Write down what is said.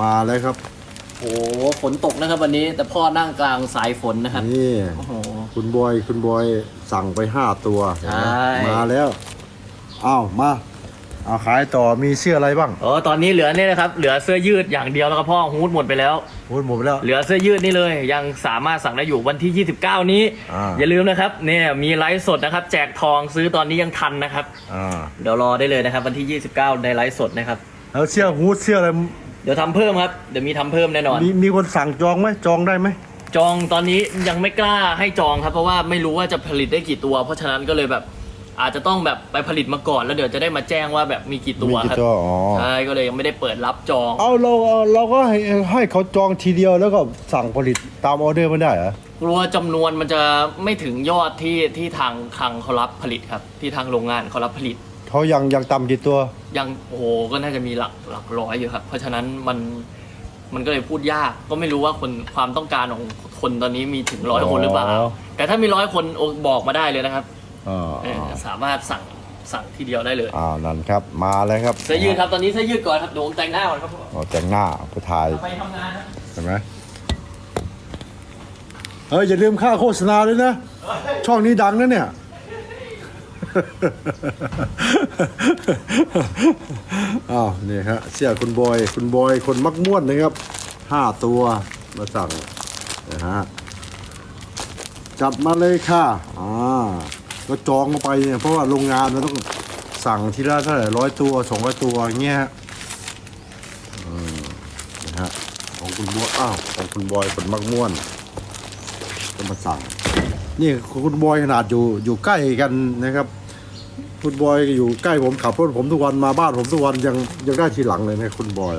มาแล้วครับ โอ้โหฝนตกนะครับวันนี้ แต่พ่อนั่งกลางสายฝนนะครับนี่โอ้โห คุณบอยคุณบอยสั่งไปห้าตัวใช่ มาแล้วอ้าวมาเอาขายต่อมีเสื้ออะไรบ้างโอ้ตอนนี้เหลือเนี่ยนะครับ เหลือเสื้อยืดอย่างเดียวแล้วครับพ่อฮูดหมดไปแล้ว พูดหมดไปแล้ว เหลือเสื้อยืดนี่เลย ยังสามารถสั่งได้อยู่วันที่ 29 นี้ อ่า อย่าลืมนะครับเนี่ยมีไลฟ์สดนะครับ แจกทองซื้อตอนนี้ยังทันนะครับ อ่าเดี๋ยวรอได้เลยนะครับ วันที่ 29 ในไลฟ์สดนะครับ แล้วเสื้อฮูดเสื้ออะไรเดี๋ยวทำเพิ่มครับ เดี๋ยวมีทำเพิ่มแน่นอน มีมีคนสั่งจองไหมจองได้ไหมจองตอนนี้ยังไม่กล้าให้จองครับ เพราะว่าไม่รู้ว่าจะผลิตได้กี่ตัว เพราะฉะนั้นก็เลยแบบอาจจะต้องแบบไปผลิตมาก่อน แล้วเดี๋ยวจะได้มาแจ้งว่าแบบมีกี่ตัวมีครับตัวอ๋อ ใช่ก็เลยยังไม่ได้เปิดรับจองเอาเราเอาเราก็ให้ให้เขาจองทีเดียวแล้วก็สั่งผลิตตามออเดอร์ไม่ได้เหรอกลัวจำนวนมันจะไม่ถึงยอดที่ที่ทางคลังเขารับผลิตครับ ที่ทางโรงงานเขารับผลิต เขายังยังต่ำกี่ตัว ยังโอ้โหก็น่าจะมีหลักหลักร้อยอยู่ครับ เพราะฉะนั้นมันมันก็เลยพูดยาก ก็ไม่รู้ว่าคนความต้องการของคนตอนนี้มีถึงร้อยคนหรือเปล่าอ๋อแต่ถ้ามีร้อยคนโอบอกมาได้เลยนะครับอ่าเออสามารถสั่งสั่งทีเดียวได้เลยอ่านั่นครับมาแล้วครับเสื้อยืดครับตอนนี้เสื้อยืดก่อนครับเดี๋ยวผมแต่งหน้าก่อนครับเอาแต่งหน้าผู้ถ่ายไปทำงานครับเห็นไหมเฮ้ยอย่าลืมค่าโฆษณาด้วยนะ ช่องนี้ดังนะเนี่ย อ้าวนี่ครับเสื้อคุณบอย คุณบอยคนมักม่วนนะครับห้าตัวมาสั่งนะฮะจัดมาเลยค่ะอ่าก็จองมาไปเนี่ยเพราะว่าโรงงานมันต้องสั่งทีละเท่าไหร่ร้อยตัวสองร้อยตัวอย่างเงี้ยนะฮะของคุณบัวอ้าวของคุณบอยคนมักม่วนก็มาสั่งนี่คุณบอยขนาดอยู่อยู่ใกล้กันนะครับ คุณบอยอยู่ใกล้ผมขับรถผมทุกวันมาบ้านผมทุกวันยังยังได้ทีหลังเลยนะคุณบอย